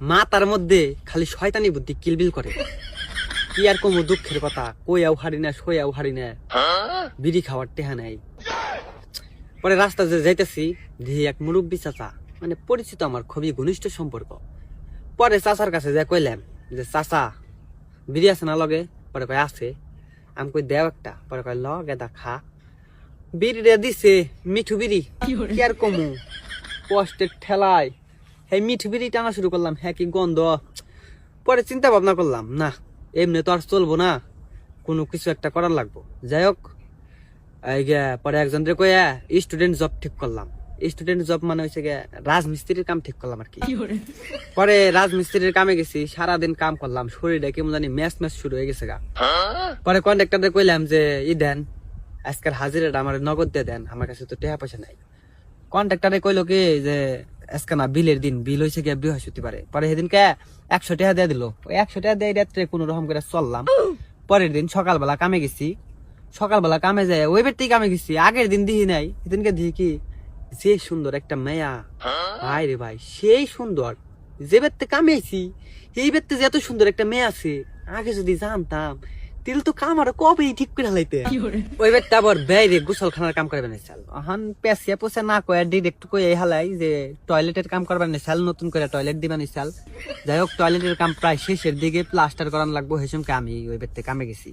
মাতার মধ্যে খালি শয়তানি বুদ্ধি কিলবিল করে। কি আর কমু দুঃখের কথা? কই কইয়াও হারি না, সইয়াও হারি না। বিড়ি খাওয়ার টেহা নাই। পরে রাস্তা যে যাইতেছি দিয়ে এক মুরব্বী চাচা মানে পরিচিত আমার খুবই ঘনিষ্ঠ সম্পর্ক। পরে চাচার কাছে যা কইলাম যে, চাচা, বিড়ি আছে না লগে? পরে কয়, আছে। আমি কই, দেও একটা। পরে কয় ল গেদা, খা। বিড়ি রে দিছে মিঠু বিড়ি। কি আর কমু? কষ্টের ঠেলায়। হ্যাঁ মিঠু বিড়ি টানা শুরু করলাম হ্যাঁ কি গন্ধ? পরে চিন্তা ভাবনা করলাম না এমনি তো আর চলবো না কোনো কিছু একটা করার লাগবো। যাই হোক পরে একজন কয়া স্টুডেন্ট জব ঠিক করলাম। স্টুডেন্ট জব মানে হচ্ছে গে রাজমিস্ত্রির কাম ঠিক করলাম আর কি। পরে রাজমিস্ত্রির কামে গেছি সারাদিন কাম করলাম শরীরে কেমন জানি ম্যাচ ম্যাচ শুরু হয়ে গেছে গা। পরে কন্ট্রাক্টরে কইলাম যে ই দেন আজকের হাজিরাটা আমার নগদ দিয়ে দেন আমার কাছে তো টাকা পয়সা নাই। কন্ট্রাক্টরে কইলো কি যে আজকে না বিলের দিন, বিল হয়েছে গিয়ে বৃহস্পতিবারে। পরে একশো টাকা দিয়ে দিল। একশো টাকা দিয়ে রাত্রে কোনো রকম করে চললাম। পরের দিন সকালবেলা কামে গেছি। সকালবেলা কামে যায় ওই বেরতেই কামে গেছি। আগের দিন দিহি নাই। সেদিনকে দিহি কি যে সুন্দর একটা মেয়া। ভাই রে ভাই, সেই সুন্দর। যে বেরতে কামেছি এই বেরতে যে এত সুন্দর একটা মেয়ে আছে, আগে যদি জানতাম তাহলে তো কাম আরও কবেই ঠিক করে হালাইতে ওই বেরটা আবার কাম করবে না চাল? এখন পেঁচিয়া পোষে না কয়ে ডিরেক্ট কয়ে হালাই যে টয়লেটের কাম করবে না চাল? নতুন করে টয়লেট দিবা না চাল? যাই হোক টয়লেটের কাম প্রায় শেষের দিকে প্লাস্টার করান লাগবো হেসুমকে আমি ওই কামে গেছি।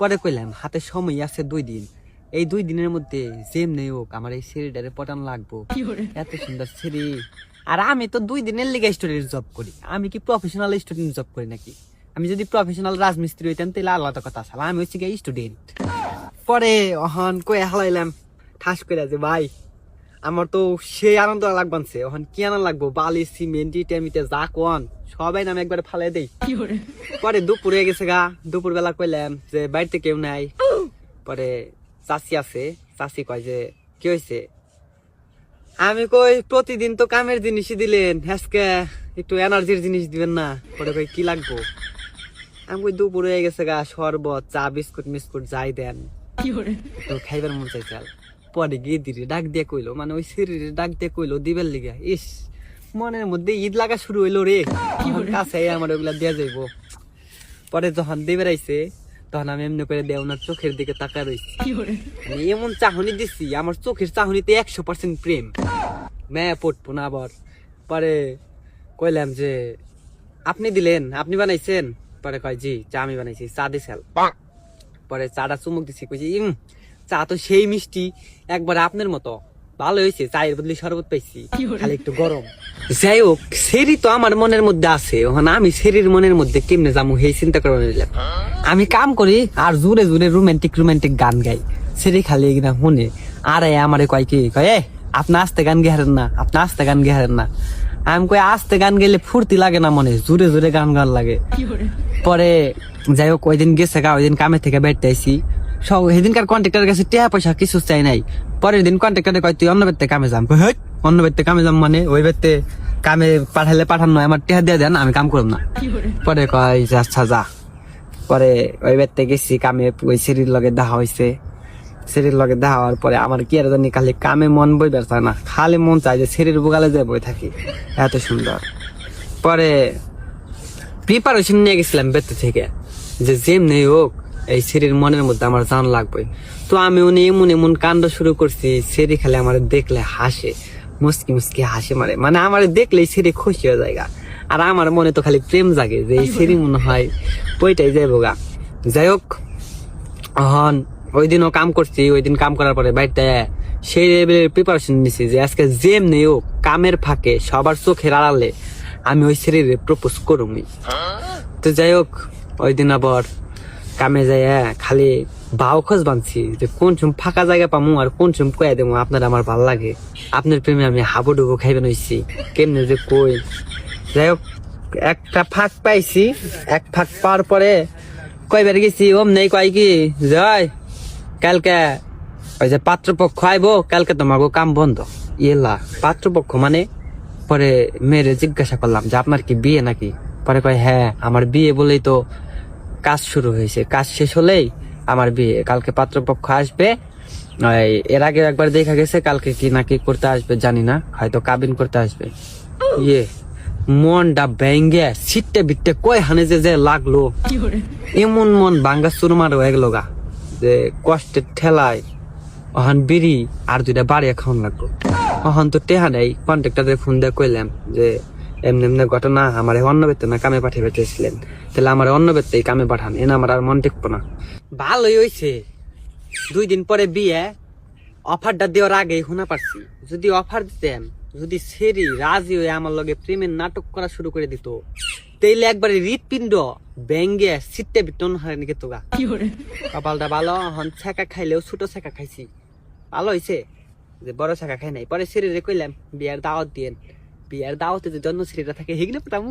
পরে কইলাম হাতে সময় আছে দুই দিন। এই দুই দিনের মধ্যে জেম নেই হোক আমার এই সিঁড়িটারে পটান লাগবো। এত সুন্দর সিঁড়ি। আর আমি তো দুই দিনের লিগে স্টুডেন্ট জব করি। আমি কি প্রফেশনাল স্টুডেন্ট জব করি নাকি? আমি যদি প্রফেশনাল রাজমিস্ত্রি হইতাম তাহলে আলাদা কথা আসলে আমি হচ্ছে গিয়ে স্টুডেন্ট পরে অহন কয়ে হালাইলাম ঠাস করে যে ভাই আমার তো সেই আনন্দ লাগবানছে ওখান কি আনন্দ লাগবো? বালি সিমেন্ট ইটে মিটে যা কোন সবাই নামে একবারে ফালাই দেই। পরে দুপুর হয়ে গেছে গা। দুপুর বেলা কইলাম যে বাড়িতে কেউ নাই। পরে চাষি আছে। চাষি কয় যে কি হয়েছে আমি কই প্রতিদিন তো কামের জিনিসই দিলেন। আজকে একটু এনার্জির জিনিস দিবেন না। পরে কই কি লাগবো? আমি দুপুর হয়ে গেছে গা শরবত চা বিস্কুট মিস্কুট যাই দেন। তো খাইবার মন চাই চাল পরে গিয়ে দিদি ডাক দিয়ে কইলো মানে ওই শরীরে ডাক দিয়ে কইলো দিবেন লিগা? ইস মনের মধ্যে ঈদ লাগা শুরু হইল রে। কাছে আমার ওগুলা দিয়া যাইবো। পরে যখন দিয়ে বেড়াইছে তখন আমি এমনি করে দেয় ওনার চোখের দিকে তাকায় রয়েছি এমন চাহনি দিছি আমার চোখের চাহনিতে একশো পার্সেন্ট প্রেম। মেয়ে পড়ব না আবার পরে কইলাম যে আপনি দিলেন আপনি বানাইছেন? পরে কয় জি চা আমি বানাইছি চা দিছাল পরে চাটা চুমুক দিছি কইছি ইম চা তো সেই মিষ্টি একবার আপনার মতো। ভালো হয়েছে চায়ের বদলে শরবত পাইছি খালি একটু গরম। যাই হোক সেরি তো আমার মনের মধ্যে আছে ওখানে আমি সেরির মনের মধ্যে কেমনে যাব সেই চিন্তা করে নিলাম আমি কাম করি আর জোরে জোরে রোমান্টিক রোমান্টিক গান গাই। সেরি খালি কিনা শুনে আর এ আমারে কয় কি কয় এ আপনি আস্তে গান গেহারেন না আপনি আস্তে গান গেহারেন না। আমি কই আস্তে গান গেলে ফুর্তি লাগে না মনে জোরে জোরে গান গান লাগে। পরে যাই হোক ওই দিন গেছে গা ওই দিন কামে থেকে বেড়তে আইসি সব সেদিনকার কন্ট্রাক্টরের কাছে টাকা পয়সা কিছু চাই নাই। পরের দিন কন্ট্রাক্টরে কয় তুই অন্য বেতে কামে যাম। কই, অন্য বেতে কামে যাম মানে? ওই বেতে কামে পাঠালে পাঠান নয় আমার টেহা দিয়ে দেন আমি কাম করব না। পরে কয় যে আচ্ছা যা। পরে ওই বেতে গেছি কামে ওই সিঁড়ির লগে দেখা হয়েছে সিঁড়ির লগে দেখা হওয়ার পরে আমার কি আর জানি খালি কামে মন বই বেড়ায় না, খালি মন চায় যে সিঁড়ির বুগালে যে বই থাকি। এত সুন্দর। পরে প্রিপারেশন নিয়ে গেছিলাম বেতে থেকে, যে যেমনি হোক, এই সিঁড়ির মনের মধ্যে আমার জান লাগবে। তো আমি উনি এমন এমন কাণ্ড শুরু করছি সিঁড়ি খালি আমার দেখলে হাসে, মুসকি মুসকি হাসে মারে। মানে আমার দেখলেই সিঁড়ি খুশি হয়ে যায়। আর আমার মনে তো খালি প্রেম জাগে যে এই সিঁড়ি মনে হয় বইটাই যাইবো গা। যাই হোক হন ওই দিনও কাম করছি, ওই দিন কাম করার পরে বাড়িতে সেই লেভেলের প্রিপারেশন নিছি যে আজকে জেম নেই হোক, কামের ফাঁকে, সবার চোখের আড়ালে আমি ওই শরীরে প্রপোজ করুমি তো যাই হোক, ওই দিন আবার কামে যাই খালি বাউ খোঁজ বানছি যে কোন চুম ফাঁকা জায়গা পামু আর কোন চুম কয়ে দেবো, আপনার আমার ভালো লাগে। আপনার প্রেমে আমি হাবু ডুবু খাইবেন হইছি, কেমনে যে কই। যাই হোক, একটা ফাঁক পাইছি, এক ফাঁক পাওয়ার পরে কয়বার গেছি, ওম নেই কয় কি? জয় কালকে ওই যে পাত্রপক্ষ আইবো কালকে তোমাকে কাম বন্ধ। ইয়েলা পাত্রপক্ষ মানে পরে মেয়েরে জিজ্ঞাসা করলাম যে আপনার কি বিয়ে নাকি? পরে কয় হ্যাঁ আমার বিয়ে বলেই তো কাজ শুরু হয়েছে। কাজ শেষ হলেই আমার বিয়ে। কালকে পাত্রপক্ষ আসবে এর আগে একবার দেখা গেছে কালকে কি নাকি করতে আসবে জানি না হয়তো কাবিন করতে আসবে। ইয়ে মনটা ব্যাঙ্গে সিটটা বিটতে কয় হানে যে যে লাগল। এমন মন বাঙ্গা সুরমার হয়ে গেল গা। যে কষ্টের ঠেলায়, অহান বিড়ি আর দুইটা বাড়ি খাওয়ান লাগবো। অহন তো টেহা নেই কন্ট্রাক্টরে ফোন দিয়ে কইলাম যে এমনি এমনি ঘটনা আমার অন্য বেতন কামে পাঠিয়ে পাঠিয়েছিলেন। তাহলে আমার অন্য বেতন কামে পাঠান, এনে আমার আর মন টেকবো না। ভালোই হয়েছে দুই দিন পরে বিয়ে, অফারটা দেওয়ার আগেই শোনা পারছি। যদি অফার দিতেন, যদি সেরি রাজি হয়ে আমার লগে প্রেমের নাটক করা শুরু করে দিত। তাইলে একবারে হৃৎপিণ্ড ব্যাঙ্গে সিটটা বিটন হারে নাকি তোগা। কপালটা ভালো হন ছেঁকা খাইলেও ছোট ছেঁকা খাইছি। ভালো হয়েছে যে বড় ছেঁকা খাই নাই। পরে সিরিজে কইলাম বিয়ার দাওয়াত দিয়েন। বিয়ার দাওয়াতে যে জন্ম সিরিটা থাকে হেগলে পেতাম।